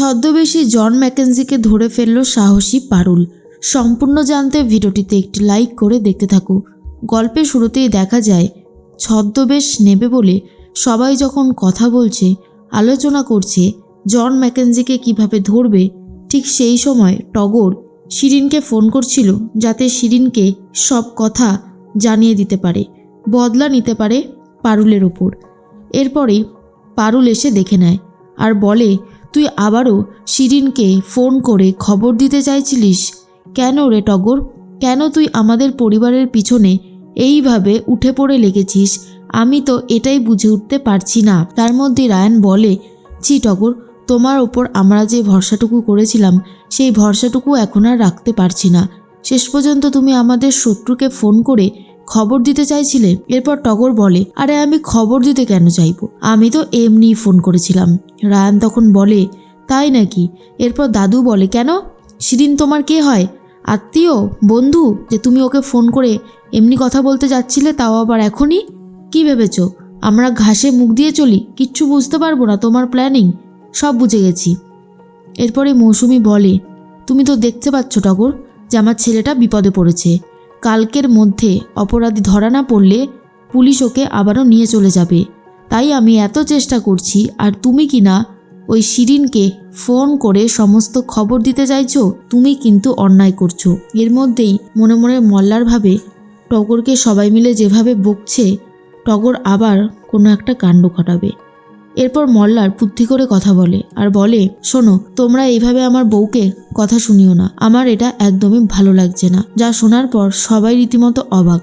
ছদ্মবেশী জন ম্যাকেনজিকে ধরে ফেলল সাহসী পারুল। সম্পূর্ণ জানতে ভিডিওটিতে একটি লাইক করে দেখতে থাকো। গল্পের শুরুতেই দেখা যায়, ছদ্মবেশ নেবে বলে সবাই যখন কথা বলছে, আলোচনা করছে, জন ম্যাকেনজিকে কীভাবে ধরবে, ঠিক সেই সময় টগর শিরিনকে ফোন করছিল যাতে শিরিনকে সব কথা জানিয়ে দিতে পারে, বদলা নিতে পারে পারুলের ওপর। এরপরেই পারুল এসে দেখে নেয় আর বলে তুই আবারও শিরিনকে ফোন করে খবর দিতে চাইছিলিস? কেন রে টগর? কেন তুই আমাদের পরিবারের পিছনে এইভাবে উঠে পড়ে লেগেছিস? আমি তো এটাই বুঝে উঠতে পারছি না। তার মধ্যে রায়ান বলে, ছি টগর, তোমার ওপর আমরা যে ভরসাটুকু করেছিলাম, সেই ভরসাটুকু এখন আর রাখতে পারছি না। শেষ পর্যন্ত তুমি আমাদের শত্রুকে ফোন করে খবর দিতে চাইছিলে? এরপর টগর বলে, আরে আমি খবর দিতে কেন চাইব? আমি তো এমনিই ফোন করেছিলাম। রায়ান তখন বলে, তাই নাকি? এরপর দাদু বলে, কেন? শিরিন তোমার কে হয়? আত্মীয়? বন্ধু? যে তুমি ওকে ফোন করে এমনি কথা বলতে যাচ্ছিলে, তাও আবার এখনই? কি ভেবেছ? আমরা ঘাসে মুখ দিয়ে চলি? কিচ্ছু বুঝতে পারব না তোমার প্ল্যানিং। সব বুঝে গেছি। এরপরে মৌসুমি বলে, তুমি তো দেখতে পাচ্ছ টগর যে আমার ছেলেটা বিপদে পড়েছে। কালকের মধ্যে অপরাধী ধরা না পড়লে পুলিশ ওকে আবারও নিয়ে চলে যাবে। তাই আমি এত চেষ্টা করছি, আর তুমি কি না ওই শিরিনকে ফোন করে সমস্ত খবর দিতে চাইছো? তুমি কিন্তু অন্যায় করছ। এর মধ্যেই মনে মনে মল্লার ভাবে টগরকে সবাই মিলে যেভাবে বকছে, টগর আবার কোনো একটা কাণ্ড ঘটাবে। এরপর মল্লার বুদ্ধি করে কথা বলে আর বলে, শোনো, তোমরা এইভাবে আমার বউকে কথা শুনিও না। আমার এটা একদমই ভালো লাগছে না। যা শোনার পর সবাই রীতিমতো অবাক।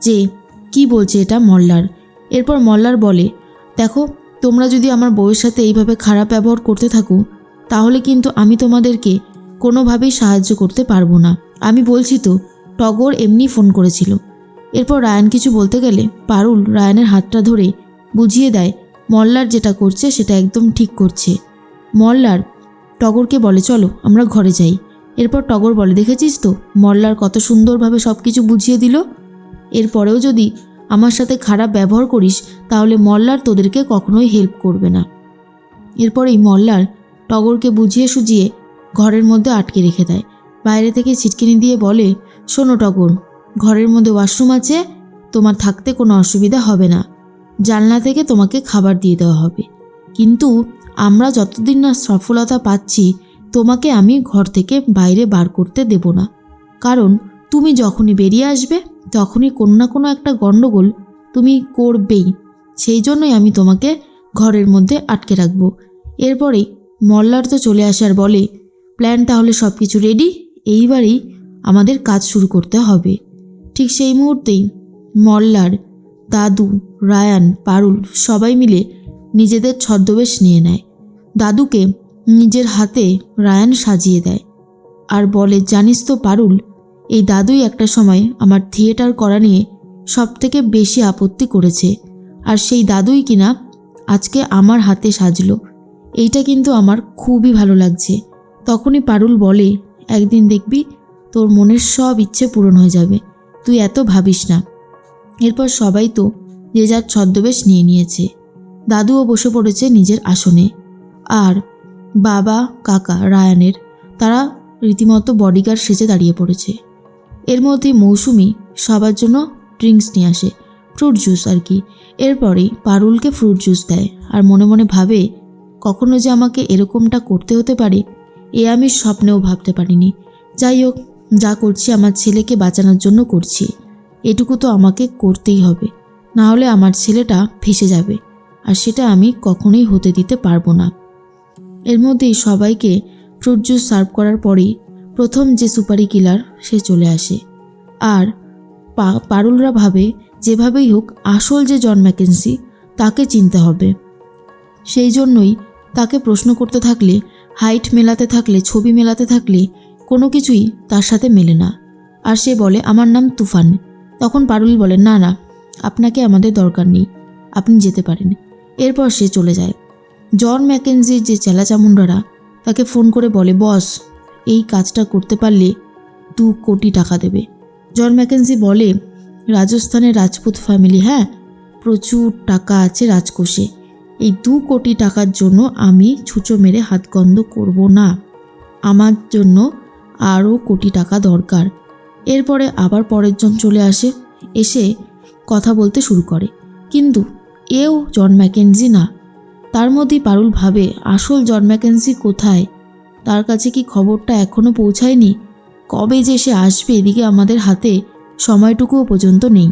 যে, কি বলছে এটা মল্লার? এরপর মল্লার বলে, দেখো, তোমরা যদি আমার বউয়ের সাথে এইভাবে খারাপ ব্যবহার করতে থাকো, তাহলে কিন্তু আমি তোমাদেরকে কোনোভাবেই সাহায্য করতে পারব না। আমি বলছি তো, টগর এমনি ফোন করেছিল। এরপর রায়ান কিছু বলতে গেলে পারুল রায়ানের হাতটা ধরে বুঝিয়ে দেয় মল্লার যেটা করছে সেটা একদম ঠিক করছে। মল্লার টগরকে বলে, চলো, আমরা ঘরে যাই। এরপর টগর বলে, দেখেছিস তো, মল্লার কত সুন্দরভাবে সব কিছু বুঝিয়ে দিল? এরপরেও যদি আমার সাথে খারাপ ব্যবহার করিস, তাহলে মল্লার তোদেরকে কখনোই হেল্প করবে না। এরপরেই মল্লার টগরকে বুঝিয়ে সুজিয়ে ঘরের মধ্যে আটকে রেখে দেয়। বাইরে থেকে ছিটকিনি দিয়ে বলে, শোনো টগর, ঘরের মধ্যে ওয়াশরুম আছে, তোমার থাকতে কোনো অসুবিধা হবে না। জানলা থেকে তোমাকে খাবার দিয়ে দেওয়া হবে। কিন্তু আমরা যতদিন না সফলতা পাচ্ছি, তোমাকে আমি ঘর থেকে বাইরে বার করতে দেব না। কারণ তুমি যখনই বেরিয়ে আসবে, তখনই কোনো না কোনো একটা গণ্ডগোল তুমি করবেই। সেই জন্যই আমি তোমাকে ঘরের মধ্যে আটকে রাখব। এরপরেই মল্লার তো চলে আসার বলে, প্ল্যান তাহলে সব কিছু রেডি? এইবারেই আমাদের কাজ শুরু করতে হবে। ঠিক সেই মুহূর্তেই মল্লার দাদু, রায়ান, পারুল সবাই মিলে নিজেদের ছদ্মবেশ নিয়ে নেয়। দাদুকে নিজের হাতে রায়ান সাজিয়ে দেয় আর বলে, জানিস তো পারুল, এই দাদুই একটা সময় আমার থিয়েটার করা নিয়ে সব থেকে বেশি আপত্তি করেছে আর সেই দাদুই কিনা আজকে আমার হাতে সাজলো। এইটা কিন্তু আমার খুবই ভালো লাগছে। তখনই পারুল বলে, একদিন দেখবি, তোর মনের সব ইচ্ছে পূরণ হয়ে যাবে। তুই এত ভাবিস না। এরপর সবাই তো যে যার ছদ্মবেশ নিয়ে নিয়েছে। দাদুও বসে পড়েছে নিজের আসনে। আর বাবা, কাকা, রায়ানের, তারা রীতিমতো বডিগার্ড সেজে দাঁড়িয়ে পড়েছে। এর মধ্যে মৌসুমি সবার জন্য ড্রিঙ্কস নিয়ে আসে ফ্রুট জুস আর কি। এরপরেই পারুলকে ফ্রুট জুস দেয় আর মনে মনে ভাবে, কখনো যে আমাকে এরকমটা করতে হতে পারে, এ আমি স্বপ্নেও ভাবতে পারিনি। যাই হোক, যা করছি আমার ছেলেকে বাঁচানোর জন্য করছি। এটুকু তো আমাকে করতেই হবে। না হলে আমার ছেলেটা ভেসে যাবে, আর সেটা আমি কখনোই হতে দিতে পারব না। এর মধ্যেই সবাইকে ফ্রুট জুস সার্ভ করার পরেই প্রথম যে সুপারি কিলার, সে চলে আসে। আর পারুলরা ভাবে, যেভাবেই হোক আসল যে জন ম্যাকেন্সি, তাকে চিনতে হবে। সেই জন্যই তাকে প্রশ্ন করতে থাকলে, হাইট মেলাতে থাকলে, ছবি মেলাতে থাকলে কোনো কিছুই তার সাথে মেলে না। আর সে বলে, আমার নাম তুফান। তখন পারুল বলে, না না, আপনাকে আমাদের দরকার নেই, আপনি যেতে পারেন। এরপর সে চলে যায়। জন ম্যাকেনজির যে চেলাচামুন্ডারা, তাকে ফোন করে বলে, বস, এই কাজটা করতে পারলে দু কোটি টাকা দেবে। জন ম্যাকেনজি বলে রাজস্থানের রাজপুত ফ্যামিলি হ্যাঁ প্রচুর টাকা আছে রাজকোষে। এই দু কোটি টাকার জন্য আমি ছুঁচো মেরে হাতগন্ধ করব না। আমার জন্য আরও কোটি টাকা দরকার। এরপরে আবার পরের জন চলে আসে, এসে কথা বলতে শুরু করে। কিন্তু এও জন ম্যাকেনজি না। তার মধ্যেই পারুল ভাবে, আসল জন ম্যাকেন্সি কোথায়? তার কাছে কি খবরটা এখনও পৌঁছায়নি? কবে যে সে আসবে এদিকে আমাদের হাতে সময়টুকুও পর্যন্ত নেই।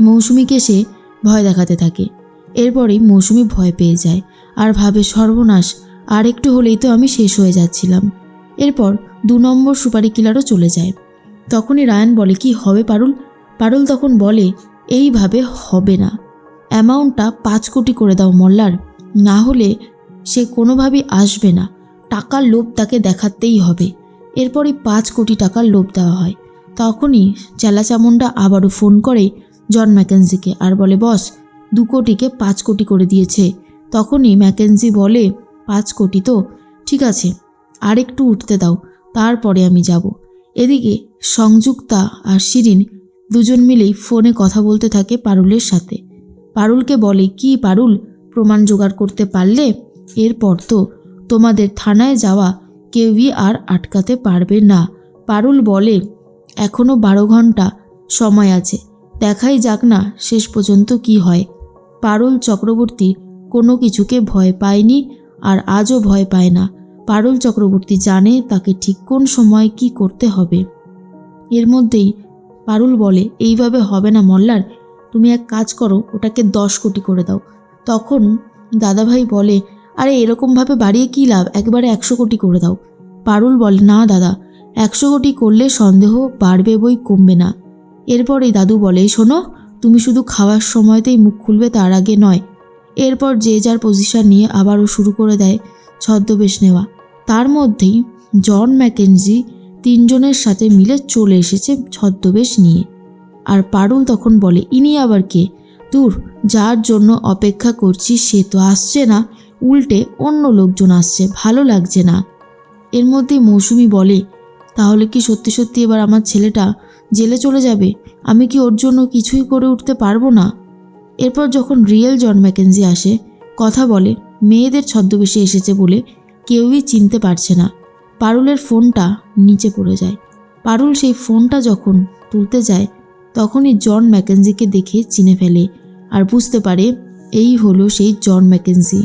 মৌসুমিকে সে ভয় দেখাতে থাকে। এরপরেই মৌসুমি ভয় পেয়ে যায় আর ভাবে, সর্বনাশ আর একটু হলেই তো আমি শেষ হয়ে যাচ্ছিলাম। এরপর দু নম্বর সুপারি কিলারও চলে যায়। তখনই রায়ান বলে, কি হবে পারুল? পারুল তখন বলে, এইভাবে হবে না। অ্যামাউন্টটা পাঁচ কোটি করে দাও মল্লার। না হলে সে কোনোভাবেই আসবে না। টাকার লোভ তাকে দেখাতেই হবে। এরপরই পাঁচ কোটি টাকার লোভ দেওয়া হয়। তখনই চেলাচামুন্ডা আবারও ফোন করে জন ম্যাকেন্সিকে আর বলে, বস, দু কোটিকে পাঁচ কোটি করে দিয়েছে। তখনই ম্যাকেন্সি বলে, পাঁচ কোটি তো, ঠিক আছে আর একটু উঠতে দাও, তারপরে আমি যাব। এদিকে সংযুক্তা আর শিরিন দুজন মিলেই ফোনে কথা বলতে থাকে পারুলের সাথে। পারুলকে বলে, কি পারুল, প্রমাণ জোগাড় করতে পারলে? এরপর তো তোমাদের থানায় যাওয়া কেউই আর আটকাতে পারবে না। পারুল বলে এখনও বারো ঘণ্টা সময় আছে, দেখাই যাক না শেষ পর্যন্ত কি হয়। পারুল চক্রবর্তী কোনো কিছুকে ভয় পায়নি আর আজও ভয় পায় না। পারুল চক্রবর্তী জানে তাকে ঠিক কোন সময় কি করতে হবে। এর মধ্যেই পারুল বলে, এইভাবে হবে না মল্লার। তুমি এক কাজ করো, ওটাকে দশ কোটি করে দাও। তখন দাদাভাই বলে, আরে, এরকমভাবে বাড়িয়ে কী লাভ? একবারে একশো কোটি করে দাও। পারুল বলে, না দাদা, একশো কোটি করলে সন্দেহ বাড়বে বই কমবে না। এরপরেই দাদু বলে, শোনো, তুমি শুধু খাওয়ার সময়তেই মুখ খুলবে, তার আগে নয়। এরপর যে যার পজিশন নিয়ে আবারও শুরু করে দেয় ছদ্মবেশ নেওয়া। তার মধ্যেই জন ম্যাকেনজি তিনজনের সাথে মিলে চলে এসেছে ছদ্মবেশ নিয়ে। আর পারুল তখন বলে, ইনি আবার কে? দূর, যার জন্য অপেক্ষা করছি সে তো আসছে না। উল্টে অন্য লোকজন আসছে, ভালো লাগছে না। এর মধ্যে মৌসুমি বলে, তাহলে কি সত্যি সত্যি এবার আমার ছেলেটা জেলে চলে যাবে? আমি কি ওর জন্য কিছুই করে উঠতে পারব না? এরপর যখন রিয়েল জন ম্যাকেনজি আসে, কথা বলে, মেয়েদের ছদ্মবেশে এসেছে বলে কেউই চিনতে পারছে না। পারুলের ফোনটা নিচে পড়ে যায়। পারুল সেই ফোনটা যখন তুলতে যায়, তখনই জন ম্যাকেনজিকে দেখে চিনে ফেলে আর বুঝতে পারে এই হলো সেই জন ম্যাকেনজি।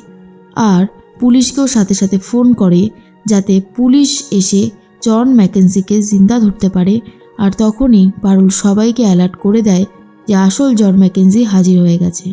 আর পুলিশকেও সাথে সাথে ফোন করে যাতে পুলিশ এসে জন ম্যাকেন্সিকে জিন্দা ধরতে পারে আর তখনই পারুল সবাইকে অ্যালার্ট করে দেয় যে আসল জন ম্যাকেন্সি হাজির হয়ে গেছে।